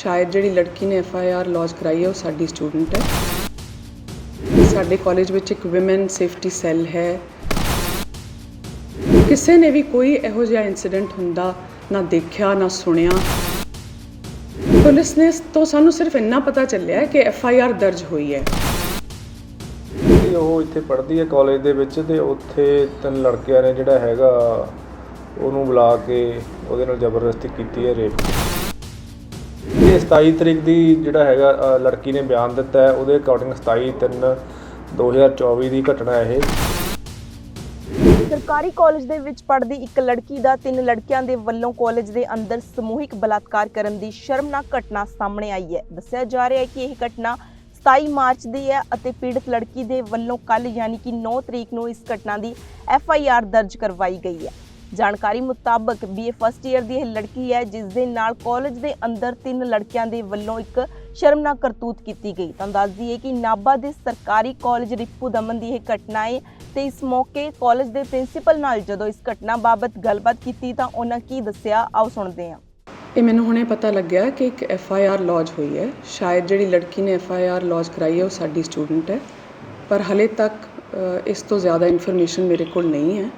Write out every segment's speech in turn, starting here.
ਸ਼ਾਇਦ ਜਿਹੜੀ ਲੜਕੀ ਨੇ ਐਫ ਆਈ ਆਰ ਲੌਂਚ ਕਰਾਈ ਹੈ, ਉਹ ਸਾਡੀ ਸਟੂਡੈਂਟ ਹੈ। ਸਾਡੇ ਕਾਲਜ ਵਿੱਚ ਇੱਕ ਔਮਨ ਸੇਫਟੀ ਸੈੱਲ ਹੈ। ਕਿਸੇ ਨੇ ਵੀ ਕੋਈ ਇਹੋ ਜਿਹਾ ਇਨਸੀਡੈਂਟ ਹੁੰਦਾ, ਨਾ ਦੇਖਿਆ, ਨਾ ਸੁਣਿਆ। ਪੁਲਿਸ ਨੇ ਤੋਂ ਸਾਨੂੰ ਸਿਰਫ ਇੰਨਾ ਪਤਾ ਚੱਲਿਆ ਕਿ ਐਫ ਆਈ ਆਰ ਦਰਜ ਹੋਈ ਹੈ। ਉਹ ਇੱਥੇ ਪੜ੍ਹਦੀ ਹੈ ਕਾਲਜ ਦੇ ਵਿੱਚ ਤੇ ਉੱਥੇ ਤਿੰਨ ਲੜਕਿਆਂ ਨੇ ਜਿਹੜਾ ਹੈਗਾ, ਉਹਨੂੰ ਬੁਲਾ ਕੇ ਉਹਦੇ ਨਾਲ ਜ਼ਬਰਦਸਤੀ ਕੀਤੀ ਹੈ ਰੇਪ ਇਹ 27 ਤਰੀਕ ਦੀ ਜਿਹੜਾ ਹੈਗਾ ਅ, ਲੜਕੀ ਨੇ ਬਿਆਨ ਦਿੱਤਾ ਹੈ ਉਹਦੇ ਅਕੋਰਡਿੰਗ 27 3 2024 ਦੀ ਘਟਨਾ ਹੈ ਇਹ। ਸਰਕਾਰੀ ਕਾਲਜ ਦੇ ਵਿੱਚ ਪੜ੍ਹਦੀ ਇੱਕ ਲੜਕੀ ਦਾ ਤਿੰਨ ਲੜਕਿਆਂ ਦੇ ਵੱਲੋਂ ਕਾਲਜ ਦੇ ਅੰਦਰ ਸਮੂਹਿਕ ਬਲਾਤਕਾਰ ਕਰਨ ਦੀ ਸ਼ਰਮਨਾਕ ਘਟਨਾ ਸਾਹਮਣੇ ਆਈ ਹੈ। ਦੱਸਿਆ ਜਾ ਰਿਹਾ ਹੈ ਕਿ ਇਹ ਘਟਨਾ 27 ਮਾਰਚ ਦੀ ਹੈ ਅਤੇ ਪੀੜਤ ਲੜਕੀ ਦੇ ਵੱਲੋਂ ਕੱਲ ਯਾਨੀ ਕਿ 9 ਤਰੀਕ ਨੂੰ ਇਸ ਘਟਨਾ ਦੀ ਐਫ ਆਈ ਆਰ ਦਰਜ ਕਰਵਾਈ ਗਈ ਹੈ। ਜਾਣਕਾਰੀ ਮੁਤਾਬਕ ਬੀਏ ਫਸਟ ਈਅਰ ਦੀ ਇਹ ਲੜਕੀ ਹੈ, ਜਿਸ ਦੇ ਨਾਲ ਕਾਲਜ ਦੇ ਅੰਦਰ ਤਿੰਨ ਲੜਕਿਆਂ ਦੇ ਵੱਲੋਂ ਇੱਕ ਸ਼ਰਮਨਾਕ ਕਰਤੂਤ ਕੀਤੀ ਗਈ। ਤਾਂ ਦੱਸ ਦਈਏ ਕਿ ਨਾਭਾ ਦੇ ਸਰਕਾਰੀ ਕਾਲਜ ਰਿਪੂ ਦਮਨ ਦੀ ਇਹ ਘਟਨਾ ਹੈ ਤੇ ਇਸ ਮੌਕੇ ਕਾਲਜ ਦੇ ਪ੍ਰਿੰਸੀਪਲ ਨਾਲ ਜਦੋਂ ਇਸ ਘਟਨਾ ਬਾਬਤ ਗੱਲਬਾਤ ਕੀਤੀ ਤਾਂ ਉਹਨਾਂ ਕੀ ਦੱਸਿਆ? ਆਓ ਸੁਣਦੇ ਹਾਂ। ਇਹ ਮੈਨੂੰ ਹੁਣੇ ਪਤਾ ਲੱਗਿਆ ਕਿ ਇੱਕ ਐਫ ਆਈ ਆਰ ਲੌਂਚ ਹੋਈ ਹੈ। ਸ਼ਾਇਦ ਜਿਹੜੀ ਲੜਕੀ ਨੇ ਐਫ ਆਈ ਆਰ ਲੌਂਚ ਕਰਾਈ ਹੈ, ਉਹ ਸਾਡੀ ਸਟੂਡੈਂਟ ਹੈ। ਪਰ ਹਲੇ ਤੱਕ ਇਸ ਤੋਂ ਜ਼ਿਆਦਾ ਇਨਫੋਰਮੇਸ਼ਨ ਮੇਰੇ ਕੋਲ ਨਹੀਂ ਹੈ।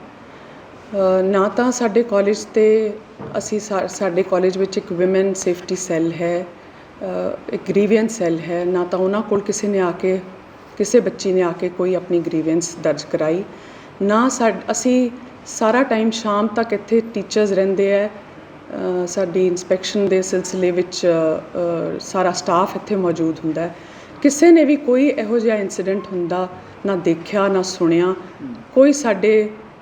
ਨਾ ਤਾਂ ਸਾਡੇ ਕਾਲਜ ਤੇ ਅਸੀਂ ਸਾ- ਸਾਡੇ ਕਾਲਜ ਵਿੱਚ ਇੱਕ ਵਿਮੈਨ ਸੇਫਟੀ ਸੈੱਲ ਹੈ ਇੱਕ ਗ੍ਰੀਵੈਂਸ ਸੈੱਲ ਹੈ, ਨਾ ਤਾਂ ਉਹਨਾਂ ਕੋਲ ਕਿਸੇ ਨੇ ਆ ਕੇ, ਕਿਸੇ ਬੱਚੀ ਨੇ ਆ ਕੇ ਕੋਈ ਆਪਣੀ ਗ੍ਰੀਵੈਂਸ ਦਰਜ ਕਰਾਈ। ਨਾ ਸਾਡ- ਅਸੀਂ ਸਾਰਾ ਟਾਈਮ ਸ਼ਾਮ ਤੱਕ ਇੱਥੇ ਟੀਚਰਸ ਰਹਿੰਦੇ ਹੈ ਸਾਡੀ ਇਨਸਪੈਕਸ਼ਨ ਦੇ ਸਿਲਸਿਲੇ ਵਿੱਚ ਸਾਰਾ ਸਟਾਫ ਇੱਥੇ ਮੌਜੂਦ ਹੁੰਦਾ ਹੈ। ਕਿਸੇ ਨੇ ਵੀ ਕੋਈ ਇਹੋ ਜਿਹਾ ਇਨਸੀਡੈਂਟ ਹੁੰਦਾ, ਨਾ ਦੇਖਿਆ, ਨਾ ਸੁਣਿਆ, ਕੋਈ ਸਾਡੇ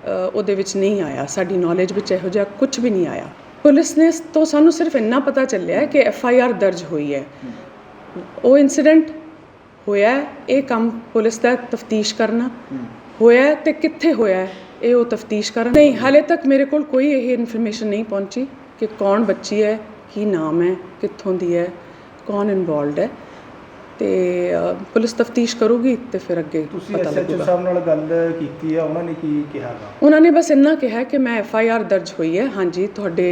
ਉਹਦੇ ਵਿੱਚ ਨਹੀਂ ਆਇਆ। ਸਾਡੀ ਨੌਲੇਜ ਵਿੱਚ ਇਹੋ ਜਿਹਾ ਕੁਝ ਵੀ ਨਹੀਂ ਆਇਆ। ਪੁਲਿਸ ਨੇ ਤੋਂ ਸਾਨੂੰ ਸਿਰਫ ਇੰਨਾ ਪਤਾ ਚੱਲਿਆ ਕਿ ਐਫ ਆਈ ਆਰ ਦਰਜ ਹੋਈ ਹੈ। ਉਹ ਇਨਸੀਡੈਂਟ ਹੋਇਆ ਇਹ ਕੰਮ ਪੁਲਿਸ ਦਾ ਤਫਤੀਸ਼ ਕਰਨਾ। ਹੋਇਆ ਹੈ ਤੇ ਕਿੱਥੇ ਹੋਇਆ ਇਹ ਉਹ ਤਫਤੀਸ਼ ਕਰਨ। ਨਹੀਂ, ਹਾਲੇ ਤੱਕ ਮੇਰੇ ਕੋਲ ਕੋਈ ਇਹ ਇਨਫੋਰਮੇਸ਼ਨ ਨਹੀਂ ਪਹੁੰਚੀ ਕਿ ਕੌਣ ਬੱਚੀ ਹੈ, ਕੀ ਨਾਮ ਹੈ, ਕਿੱਥੋਂ ਦੀ ਹੈ, ਕੌਣ ਇਨਵੋਲਡ ਹੈ। ਤੇ ਪੁਲਿਸ ਤਫਤੀਸ਼ ਕਰੂਗੀ ਤੇ ਫਿਰ ਅੱਗੇ ਤੁਸੀਂ ਪਤਾ ਐਸਐਚਓ ਲੱਗੂਗਾ। ਸਾਹਿਬ ਨਾਲ ਗੱਲ ਕੀਤੀ ਆ ਉਹਨਾਂ ਨੇ ਕੀ ਕਿਹਾ ਗਾ? ਉਹਨਾਂ ਨੇ ਬਸ ਇੰਨਾ ਕਿਹਾ ਕਿ ਮੈਂ ਐਫ ਆਈ ਆਰ ਦਰਜ ਹੋਈ ਹੈ। ਹਾਂਜੀ ਤੁਹਾਡੇ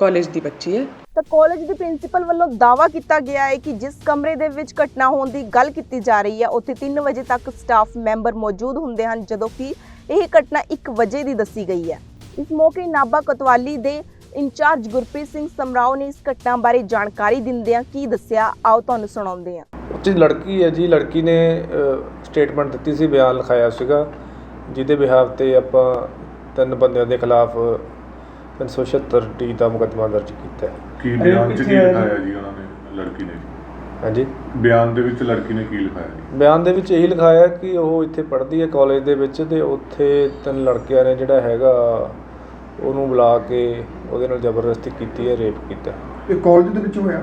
ਕਾਲਜ ਦੀ ਬੱਚੀ ਹੈ। ਤਾਂ ਕਾਲਜ ਦੇ ਪ੍ਰਿੰਸੀਪਲ ਵੱਲੋਂ ਦਾਅਵਾ ਕੀਤਾ ਗਿਆ ਹੈ ਕਿ ਜਿਸ ਕਮਰੇ ਦੇ ਵਿੱਚ ਘਟਨਾ ਹੋਣ ਦੀ ਗੱਲ ਕੀਤੀ ਜਾ ਰਹੀ ਹੈ ਉੱਥੇ 3 ਵਜੇ ਤੱਕ ਸਟਾਫ ਮੈਂਬਰ ਮੌਜੂਦ ਹੁੰਦੇ ਹਨ ਜਦੋਂ ਕਿ ਇਹ ਘਟਨਾ 1 ਵਜੇ ਦੀ ਦੱਸੀ ਗਈ ਹੈ। ਇਸ ਮੌਕੇ ਨਾਭਾ ਕੋਤਵਾਲੀ ਦੇ ਇੰਚਾਰਜ ਗੁਰਪ੍ਰੀਤ ਸਿੰਘ ਸਮਰਾਓ ਨੇ ਇਸ ਘਟਨਾ ਬਾਰੇ ਜਾਣਕਾਰੀ ਦਿੰਦਿਆਂ ਕੀ ਦੱਸਿਆ ਆਓ ਤੁਹਾਨੂੰ ਸੁਣਾਉਂਦੇ ਹਾਂ। 'ਚ ਲੜਕੀ ਹੈ ਜੀ ਲੜਕੀ ਨੇ ਸਟੇਟਮੈਂਟ ਦਿੱਤੀ ਸੀ ਬਿਆਨ ਲਿਖਾਇਆ ਸੀਗਾ ਜਿਹਦੇ ਬਿਹਾਵ ਤੇ ਆਪਾਂ ਤਿੰਨ ਬੰਦਿਆਂ ਦੇ ਖਿਲਾਫ 376 ਟੀ ਦਾ ਮੁਕੱਦਮਾ ਦਰਜ ਕੀਤਾ ਹੈ। ਕੀ ਬਿਆਨ ਚ ਕੀ ਲਿਖਾਇਆ ਜੀ? ਉਹਨਾਂ ਨੇ ਲੜਕੀ ਨੇ? ਹਾਂਜੀ? ਬਿਆਨ ਦੇ ਵਿੱਚ ਲੜਕੀ ਨੇ ਕੀ ਲਿਖਾਇਆ ਜੀ? ਬਿਆਨ ਦੇ ਵਿੱਚ ਇਹੀ ਲਿਖਾਇਆ ਕਿ ਉਹ ਇੱਥੇ ਪੜ੍ਹਦੀ ਹੈ ਕਾਲਜ ਦੇ ਵਿੱਚ ਤੇ ਉੱਥੇ ਤਿੰਨ ਲੜਕਿਆਂ ਨੇ ਜਿਹੜਾ ਹੈਗਾ ਉਹਨੂੰ ਬੁਲਾ ਕੇ ਉਹਦੇ ਨਾਲ ਜ਼ਬਰਦਸਤੀ ਕੀਤੀ ਹੈ ਰੇਪ ਕੀਤਾ ਇਹ ਕਾਲਜ ਦੇ ਵਿੱਚ ਹੋਇਆ?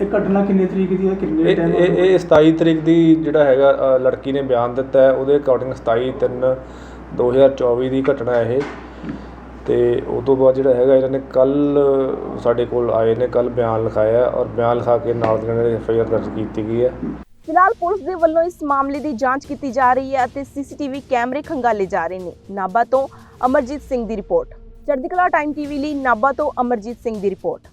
ਇਹ ਘਟਨਾ ਕਿੰਨੇ ਤਰੀਕ ਦੀ ਹੈ? ਕਿੰਨੇ ਇਹ ਟਾਈਮ ਇਹ ਇਹ 27 ਤਰੀਕ ਦੀ ਜਿਹੜਾ ਹੈਗਾ ਅ, ਲੜਕੀ ਨੇ ਬਿਆਨ ਦਿੱਤਾ ਹੈ। ਉਹਦੇ ਅਕੋਰਡਿੰਗ 27 3 2024 ਦੀ ਘਟਨਾ ਹੈ ਇਹ। ਤੇ ਉਸ ਤੋਂ ਬਾਅਦ ਜਿਹੜਾ ਹੈਗਾ ਇਹਨਾਂ ਨੇ ਕੱਲ ਸਾਡੇ ਕੋਲ ਆਏ ਨੇ ਕੱਲ ਬਿਆਨ ਲਿਖਾਇਆ ਹੈ ਔਰ ਬਿਆਨ ਲਿਖਾ ਕੇ ਨਾਲ ਦੀ ਨਾਲ ਐਫ ਆਈ ਆਰ ਦਰਜ ਕੀਤੀ ਗਈ ਹੈ। ਫਿਲਹਾਲ ਪੁਲਿਸ ਦੇ ਵੱਲੋਂ ਇਸ ਮਾਮਲੇ ਦੀ ਜਾਂਚ ਕੀਤੀ ਜਾ ਰਹੀ ਹੈ ਅਤੇ ਸੀਸੀਟੀਵੀ ਕੈਮਰੇ ਖੰਗਾਲੇ ਜਾ ਰਹੇ ਨੇ। ਨਾਭਾ ਤੋਂ ਅਮਰਜੀਤ ਸਿੰਘ ਦੀ ਰਿਪੋਰਟ। ਚੜ੍ਹਦੀ ਕਲਾ ਟਾਈਮ ਟੀਵੀ ਲਈ ਨਾਭਾ ਤੋਂ ਅਮਰਜੀਤ ਸਿੰਘ ਦੀ ਰਿਪੋਰਟ।